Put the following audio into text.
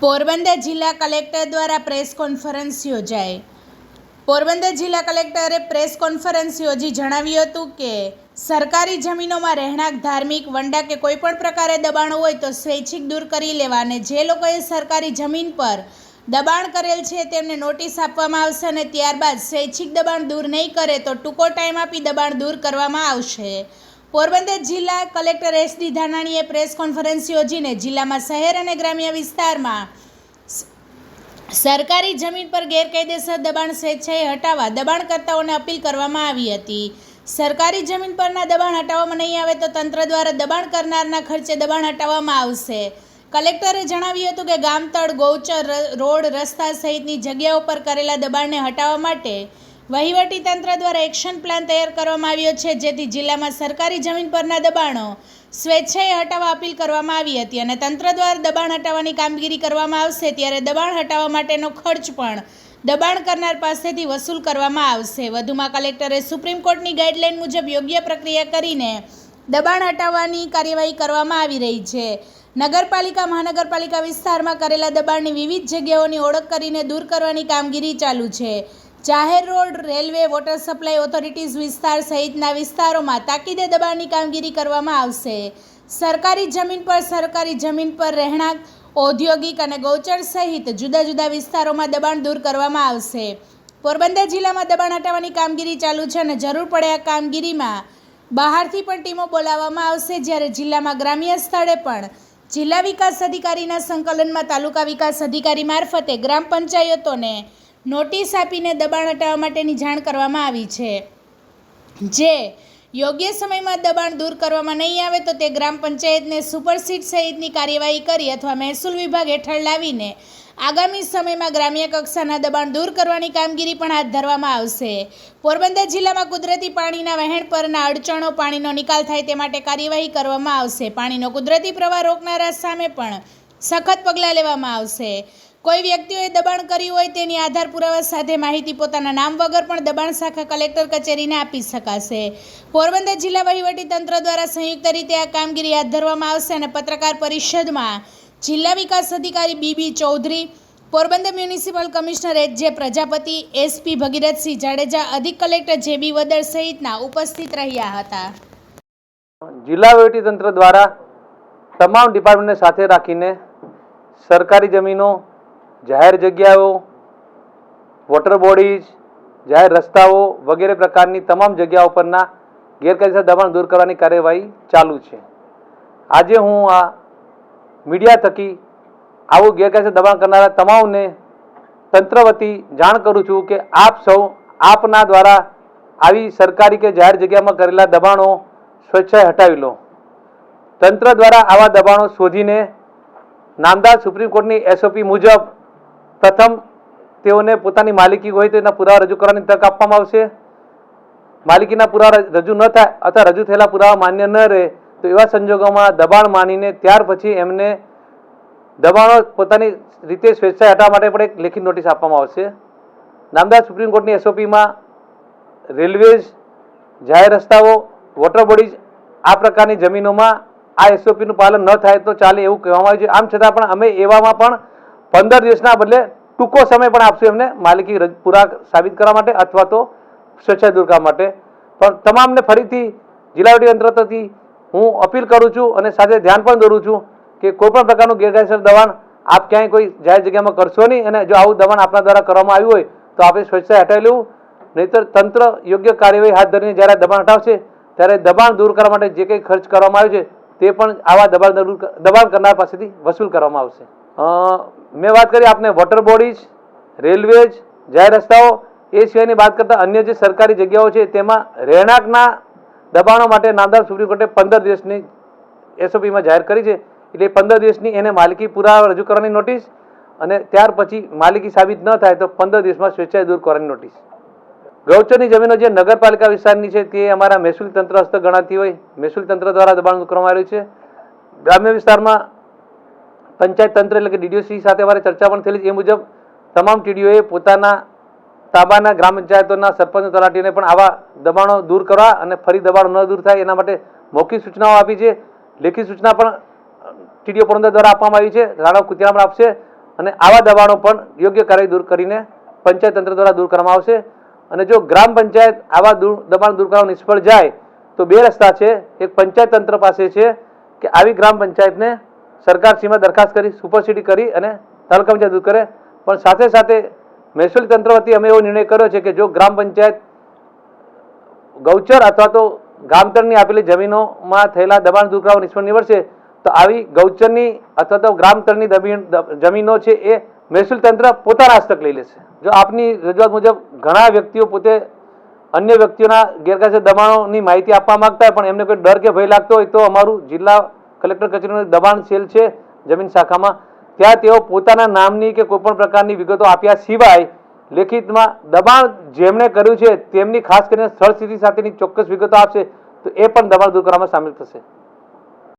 પોરબંદર જિલ્લા કલેક્ટર દ્વારા press conference યોજાઈ પોરબંદર જિલ્લા કલેક્ટરે પ્રેસ કોન્ફરન્સ યોજી જણાવ્યું હતું કે, સરકારી જમીનોમાં રહેણાંક, ધાર્મિક, વંડા કે કોઈપણ પ્રકારે દબાણો હોય તો સ્વૈચ્છિક દૂર કરી લેવા અને જે લોકોએ સરકારી જમીન પર દબાણ કરેલ છે તેમને નોટિસ આપવામાં આવશે અને ત્યારબાદ સ્વૈચ્છિક દબાણ દૂર નહીં કરે તો ટૂંકો ટાઈમ આપી દબાણ દૂર કરવામાં આવશે. પોરબંદર જિલ્લા કલેક્ટર એસ ડી ધાનાણીએ પ્રેસ કોન્ફરન્સ યોજીને જિલ્લામાં શહેર અને ગ્રામ્ય વિસ્તારમાં સરકારી જમીન પર ગેરકાયદેસર દબાણ સ્વેચ્છાએ હટાવવા દબાણકર્તાઓને અપીલ કરવામાં આવી હતી. સરકારી જમીન પરના દબાણ હટાવવામાં નહીં આવે તો તંત્ર દ્વારા દબાણ કરનારના ખર્ચે દબાણ હટાવવામાં આવશે. કલેક્ટરે જણાવ્યું હતું કે ગામતળ, ગૌચર રોડ રસ્તા સહિતની જગ્યાઓ પર કરેલા દબાણને હટાવવા માટે વહીવટી તંત્ર દ્વારા એક્શન પ્લાન તૈયાર કરવામાં આવ્યો છે, જેથી જિલ્લામાં સરકારી જમીન પરના દબાણો સ્વેચ્છાએ હટાવવા અપીલ કરવામાં આવી હતી અને તંત્ર દ્વારા દબાણ હટાવવાની કામગીરી કરવામાં આવશે, ત્યારે દબાણ હટાવવા માટેનો ખર્ચ પણ દબાણ કરનાર પાસેથી વસૂલ કરવામાં આવશે. વધુમાં કલેક્ટરે સુપ્રીમ કોર્ટની ગાઈડલાઈન મુજબ યોગ્ય પ્રક્રિયા કરીને દબાણ હટાવવાની કાર્યવાહી કરવામાં આવી રહી છે. નગરપાલિકા, મહાનગરપાલિકા વિસ્તારમાં કરેલા દબાણની વિવિધ જગ્યાઓની ઓળખ કરીને દૂર કરવાની કામગીરી ચાલુ છે. જાહેર road, railway, water supply authorities વિસ્તાર સહિતના વિસ્તારોમાં તાકીદે દબાણની કામગીરી કરવામાં આવશે. સરકારી જમીન પર સરકારી જમીન પર રહેણાંક, ઔદ્યોગિક અને ગૌચર સહિત જુદા જુદા વિસ્તારોમાં દબાણ દૂર કરવામાં આવશે. પોરબંદર જિલ્લામાં દબાણ હટાવવાની કામગીરી ચાલુ છે અને જરૂર પડે આ કામગીરીમાં બહારથી પણ ટીમો બોલાવવામાં આવશે, જ્યારે જિલ્લામાં ગ્રામ્ય સ્થળે પણ જિલ્લા વિકાસ અધિકારીના સંકલનમાં તાલુકા વિકાસ અધિકારી મારફતે ગ્રામ પંચાયતોને નોટિસ આપીને દબાણ હટાવવા માટેની જાણ કરવામાં આવી છે. જે યોગ્ય સમયમાં દબાણ દૂર કરવામાં નહીં આવે તો તે ગ્રામ પંચાયતને સુપરસીડ સહિતની કાર્યવાહી કરી અથવા મહેસૂલ વિભાગ હેઠળ લાવીને આગામી સમયમાં ગ્રામ્ય કક્ષાના દબાણ દૂર કરવાની કામગીરી પણ હાથ ધરવામાં આવશે. પોરબંદર જિલ્લામાં કુદરતી પાણીના વહેણ પરના અડચણો, પાણીનો નિકાલ થાય તે માટે કાર્યવાહી કરવામાં આવશે. પાણીનો કુદરતી પ્રવાહ રોકનારા સામે પણ સખત પગલાં લેવામાં આવશે. કોઈ વ્યક્તિઓએ દબાણ કર્યું હોય તેની આધાર પુરાવા સાથે માહિતી પોતાના નામ વગર પણ દબાણ શાખા કલેક્ટર કચેરીને આપી શકાશે. પોરબંદર જિલ્લા વહીવટી તંત્ર દ્વારા સંયુક્ત રીતે આ કામગીરી હાથ ધરવામાં આવશે અને પત્રકાર પરિષદમાં જિલ્લા વિકાસ અધિકારી B B Chaudhary, Porbandar municipal commissioner H J Prajapati SP Bhagirathsinh Jadeja, અધિક કલેક્ટર જે બી વદર સહિતના ઉપસ્થિત રહ્યા હતા. જિલ્લા વહીવટી તંત્ર દ્વારા તમામ ડિપાર્ટમેન્ટને સાથે રાખીને સરકારી જમીનો જાહેર જગ્યાઓ વોટર બોડીઝ જાહેર રસ્તાઓ વગેરે પ્રકારની તમામ જગ્યાઓ પરના ગેરકાયદેસર દબાણ દૂર કરવાની કાર્યવાહી ચાલુ છે. આજે હું આ મીડિયા થકી આવું ગેરકાયદેસર દબાણ કરનારા તમામને તંત્ર વતી જાણ કરું છું કે આપ સૌ આપના દ્વારા આવી સરકારી કે જાહેર જગ્યામાં કરેલા દબાણો સ્વેચ્છાએ હટાવી લો. તંત્ર દ્વારા આવા દબાણો શોધીને નામદાર સુપ્રીમ કોર્ટની એસઓપી મુજબ પ્રથમ તેઓને પોતાની માલિકી હોય તો એના પુરાવા રજૂ કરવાની તક આપવામાં આવશે. માલિકીના પુરાવા રજૂ ન થાય અથવા રજૂ થયેલા પુરાવા માન્ય ન રહે તો એવા સંજોગોમાં દબાણ માનીને ત્યાર પછી એમને દબાણો પોતાની રીતે સ્વેચ્છાએ હટાવવા માટે પણ એક લેખિત નોટિસ આપવામાં આવશે. નામદાર સુપ્રીમ કોર્ટની એસઓપીમાં રેલવેઝ, જાહેર રસ્તાઓ, વોટર બોડીઝ આ પ્રકારની જમીનોમાં આ એસઓપીનું પાલન ન થાય તો ચાલે એવું કહેવામાં આવ્યું છે. આમ છતાં પણ અમે એવામાં પણ પંદર દિવસના બદલે ટૂંકો સમય પણ આપશું એમને માલિકી પુરા સાબિત કરવા માટે અથવા તો સ્વેચ્છા દૂર કરવા માટે. પણ તમામને ફરીથી જિલ્લા તંત્ર તરફથી હું અપીલ કરું છું અને સાથે ધ્યાન પણ દોરું છું કે કોઈપણ પ્રકારનું ગેરકાયદેસર દબાણ આપ ક્યાંય કોઈ જાહેર જગ્યામાં કરશો નહીં અને જો આવું દબાણ આપણા દ્વારા કરવામાં આવ્યું હોય તો આપણે સ્વચ્છતા હટાવી લેવું. નહીતર તંત્ર યોગ્ય કાર્યવાહી હાથ ધરીને જ્યારે દબાણ હટાવશે, ત્યારે દબાણ દૂર કરવા માટે જે કંઈ ખર્ચ કરવામાં આવ્યો છે તે પણ આવા દબાણ દબાણ કરનાર પાસેથી વસૂલ કરવામાં આવશે. મેં વાત કરી આપને વોટર બોડીઝ રેલવેઝ જાહેર રસ્તાઓ, એ સિવાયની વાત કરતાં અન્ય જે સરકારી જગ્યાઓ છે, તેમાં રહેણાંકના દબાણો માટે નામદાર સુપ્રીમ કોર્ટે પંદર દિવસની એસઓપીમાં જાહેર કરી છે. એટલે પંદર દિવસની એને માલિકી પુરાવા રજૂ કરવાની નોટિસ અને ત્યાર પછી માલિકી સાબિત ન થાય તો પંદર દિવસમાં સ્વેચ્છાએ દૂર કરવાની નોટિસ. ગૌચરની જમીનો જે નગરપાલિકા વિસ્તારની છે, તે અમારા મહેસૂલ તંત્ર હસ્તક ગણાતી હોય. મહેસૂલ તંત્ર દ્વારા દબાણ કરવામાં આવ્યું છે. ગ્રામ્ય વિસ્તારમાં પંચાયત તંત્ર એટલે કે ડીડીઓસી સાથે અમારે ચર્ચા પણ થયેલી છે. એ મુજબ તમામ ટીડીઓએ પોતાના તાબાના ગ્રામ પંચાયતોના સરપંચ તલાટીઓને પણ આવા દબાણો દૂર કરવા અને ફરી દબાણો ન દૂર થાય એના માટે મૌખિક સૂચનાઓ આપી છે. લેખિત સૂચના પણ ટીડીઓ પોરંદર દ્વારા આપવામાં આવી છે. રાણા કુતિયામણ આપશે અને આવા દબાણો પણ યોગ્ય કાર્ય દૂર કરીને પંચાયત તંત્ર દ્વારા દૂર કરવામાં આવશે. અને જો ગ્રામ પંચાયત આવા દૂર દબાણ દૂર કરવા નિષ્ફળ જાય તો બે રસ્તા છે. એક પંચાયત તંત્ર પાસે છે કે આવી ગ્રામ પંચાયતને સરકારશ્રીમાં દરખાસ્ત કરી સુપરસીડી કરી અને તાલુકા પંચાયત કરે. પણ સાથે સાથે મહેસૂલી તંત્ર વતી અમે એવો નિર્ણય કર્યો છે કે જો ગ્રામ પંચાયત ગૌચર અથવા તો ગામતળની આપેલી જમીનોમાં થયેલા દબાણ દૂર કરવા નિષ્ફળ નીવડશે, તો આવી ગૌચરની અથવા તો ગ્રામતળની જમીનો છે એ મહેસૂલ તંત્ર પોતાના હસ્તક લઈ લેશે. જો આપની રજૂઆત મુજબ ઘણા વ્યક્તિઓ પોતે અન્ય વ્યક્તિઓના ગેરકાયદેસર દબાણોની માહિતી આપવા માંગતા હોય, પણ એમને કોઈ ડર કે ભય લાગતો હોય, તો અમારું જિલ્લા કલેક્ટર કચેરીનું દબાણ સેલ છે જમીન શાખામાં. ત્યાં તેઓ પોતાના નામની કે કોઈપણ પ્રકારની વિગતો આપ્યા સિવાય લેખિતમાં દબાણ જેમણે કર્યું છે તેમની ખાસ કરીને સ્થળ સ્થિતિ સાથેની ચોક્કસ વિગતો આપશે તો એ પણ દબાણ દૂર કરવામાં સામેલ થશે.